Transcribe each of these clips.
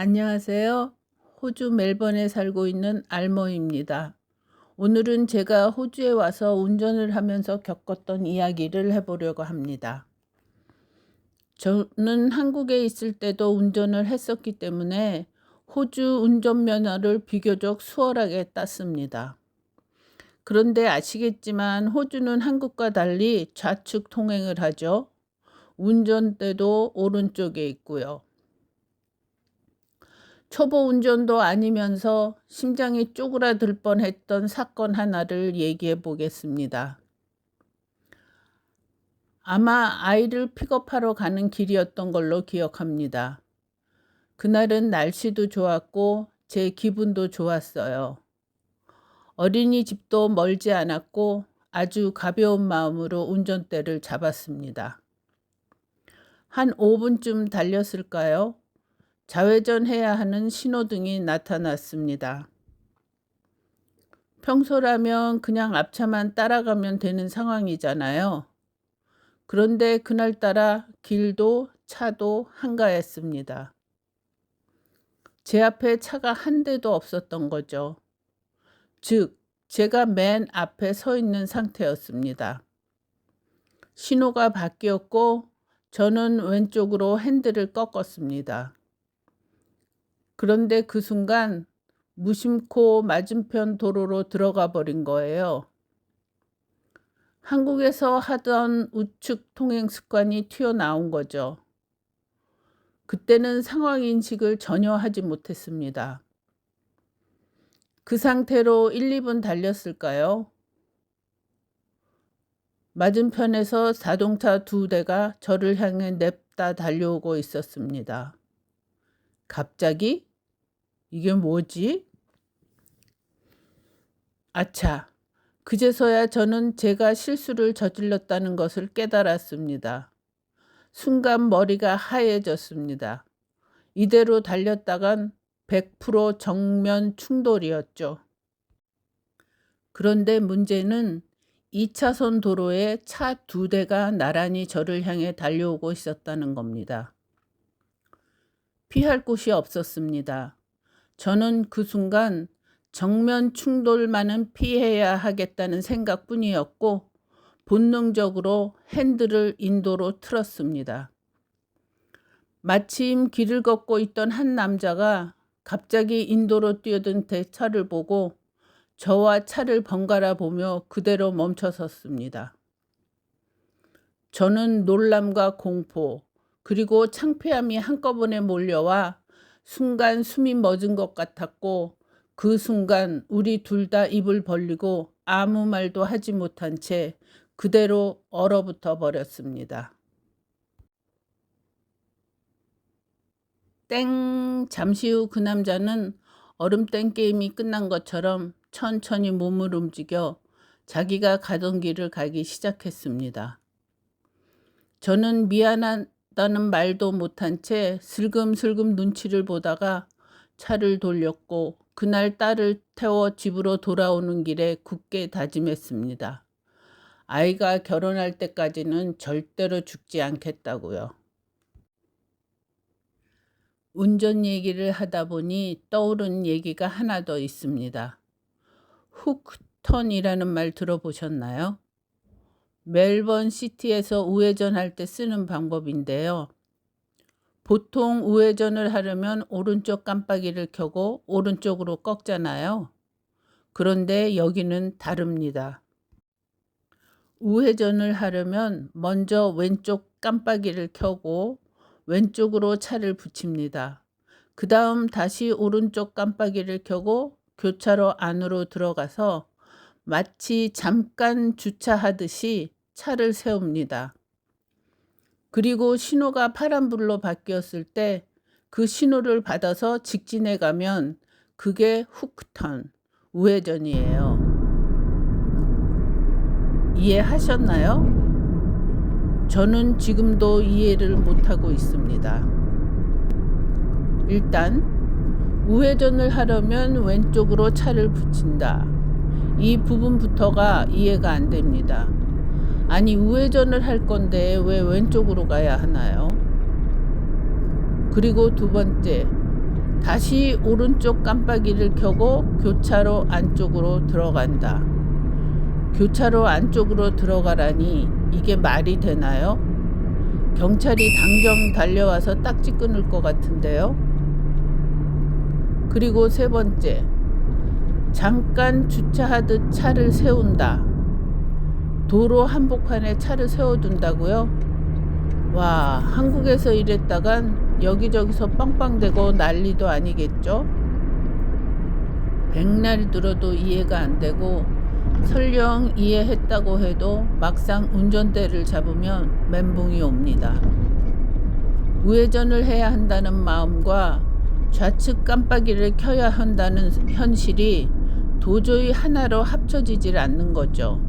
안녕하세요. 호주 멜번에 살고 있는 알모입니다. 오늘은 제가 호주에 와서 운전을 하면서 겪었던 이야기를 해보려고 합니다. 저는 한국에 있을 때도 운전을 했었기 때문에 호주 운전면허를 비교적 수월하게 땄습니다. 그런데 아시겠지만 호주는 한국과 달리 좌측 통행을 하죠. 운전대도 오른쪽에 있고요. 초보 운전도 아니면서 심장이 쪼그라들 뻔했던 사건 하나를 얘기해 보겠습니다. 아마 아이를 픽업하러 가는 길이었던 걸로 기억합니다. 그날은 날씨도 좋았고 제 기분도 좋았어요. 어린이 집도 멀지 않았고 아주 가벼운 마음으로 운전대를 잡았습니다. 한 5분쯤 달렸을까요? 좌회전해야 하는 신호등이 나타났습니다. 평소라면 그냥 앞차만 따라가면 되는 상황이잖아요. 그런데 그날따라 길도 차도 한가했습니다. 제 앞에 차가 한 대도 없었던 거죠. 즉, 제가 맨 앞에 서 있는 상태였습니다. 신호가 바뀌었고 저는 왼쪽으로 핸들을 꺾었습니다. 그런데 그 순간 무심코 맞은편 도로로 들어가 버린 거예요. 한국에서 하던 우측 통행 습관이 튀어나온 거죠. 그때는 상황 인식을 전혀 하지 못했습니다. 그 상태로 1, 2분 달렸을까요? 맞은편에서 자동차 두 대가 저를 향해 냅다 달려오고 있었습니다. 갑자기 이게 뭐지? 아차. 그제서야 저는 제가 실수를 저질렀다는 것을 깨달았습니다. 순간 머리가 하얘졌습니다. 이대로 달렸다간 100% 정면 충돌이었죠. 그런데 문제는 2차선 도로에 차 두 대가 나란히 저를 향해 달려오고 있었다는 겁니다. 피할 곳이 없었습니다. 저는 그 순간 정면 충돌만은 피해야 하겠다는 생각뿐이었고 본능적으로 핸들을 인도로 틀었습니다. 마침 길을 걷고 있던 한 남자가 갑자기 인도로 뛰어든 대 차를 보고 저와 차를 번갈아 보며 그대로 멈춰 섰습니다. 저는 놀람과 공포, 그리고 창피함이 한꺼번에 몰려와 순간 숨이 멎은 것 같았고 그 순간 우리 둘 다 입을 벌리고 아무 말도 하지 못한 채 그대로 얼어붙어 버렸습니다. 땡! 잠시 후 그 남자는 얼음땡 게임이 끝난 것처럼 천천히 몸을 움직여 자기가 가던 길을 가기 시작했습니다. 저는 미안한 없다는 말도 못한 채 슬금슬금 눈치를 보다가 차를 돌렸고 그날 딸을 태워 집으로 돌아오는 길에 굳게 다짐했습니다. 아이가 결혼할 때까지는 절대로 죽지 않겠다고요. 운전 얘기를 하다 보니 떠오른 얘기가 하나 더 있습니다. 훅턴이라는 말 들어보셨나요? 멜번 시티에서 우회전할 때 쓰는 방법인데요. 보통 우회전을 하려면 오른쪽 깜빡이를 켜고 오른쪽으로 꺾잖아요. 그런데 여기는 다릅니다. 우회전을 하려면 먼저 왼쪽 깜빡이를 켜고 왼쪽으로 차를 붙입니다. 그 다음 다시 오른쪽 깜빡이를 켜고 교차로 안으로 들어가서 마치 잠깐 주차하듯이 차를 세웁니다. 그리고 신호가 파란불로 바뀌었을 때 그 신호를 받아서 직진해 가면 그게 후크턴, 우회전이에요. 이해하셨나요? 저는 지금도 이해를 못하고 있습니다. 일단, 우회전을 하려면 왼쪽으로 차를 붙인다. 이 부분부터가 이해가 안 됩니다. 아니 우회전을 할 건데 왜 왼쪽으로 가야 하나요? 그리고 두 번째, 다시 오른쪽 깜빡이를 켜고 교차로 안쪽으로 들어간다. 교차로 안쪽으로 들어가라니 이게 말이 되나요? 경찰이 당경 달려와서 딱지 끊을 것 같은데요. 그리고 세 번째, 잠깐 주차하듯 차를 세운다. 도로 한복판에 차를 세워둔다고요? 와, 한국에서 이랬다간 여기저기서 빵빵대고 난리도 아니겠죠? 백날 들어도 이해가 안 되고 설령 이해했다고 해도 막상 운전대를 잡으면 멘붕이 옵니다. 우회전을 해야 한다는 마음과 좌측 깜빡이를 켜야 한다는 현실이 도저히 하나로 합쳐지질 않는 거죠.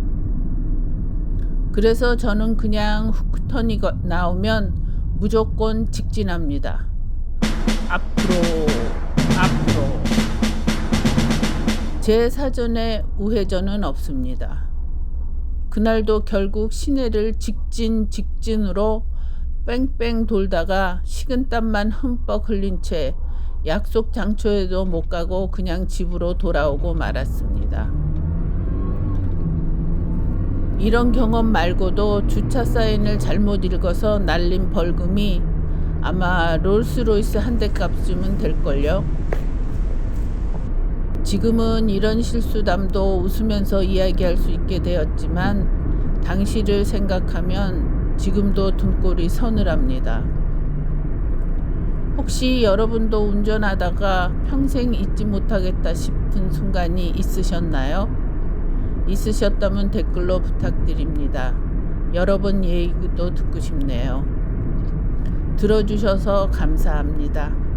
그래서 저는 그냥 후크턴이 거- 나오면 무조건 직진합니다. 앞으로, 앞으로. 제 사전에 우회전은 없습니다. 그날도 결국 시내를 직진 직진으로 뺑뺑 돌다가 식은땀만 흠뻑 흘린 채 약속 장소에도 못 가고 그냥 집으로 돌아오고 말았습니다. 이런 경험 말고도 주차 사인을 잘못 읽어서 날린 벌금이 아마 롤스로이스 한 대 값쯤은 될걸요. 지금은 이런 실수담도 웃으면서 이야기할 수 있게 되었지만 당시를 생각하면 지금도 등골이 서늘합니다. 혹시 여러분도 운전하다가 평생 잊지 못하겠다 싶은 순간이 있으셨나요? 있으셨다면 댓글로 부탁드립니다. 여러분 얘기도 듣고 싶네요. 들어주셔서 감사합니다.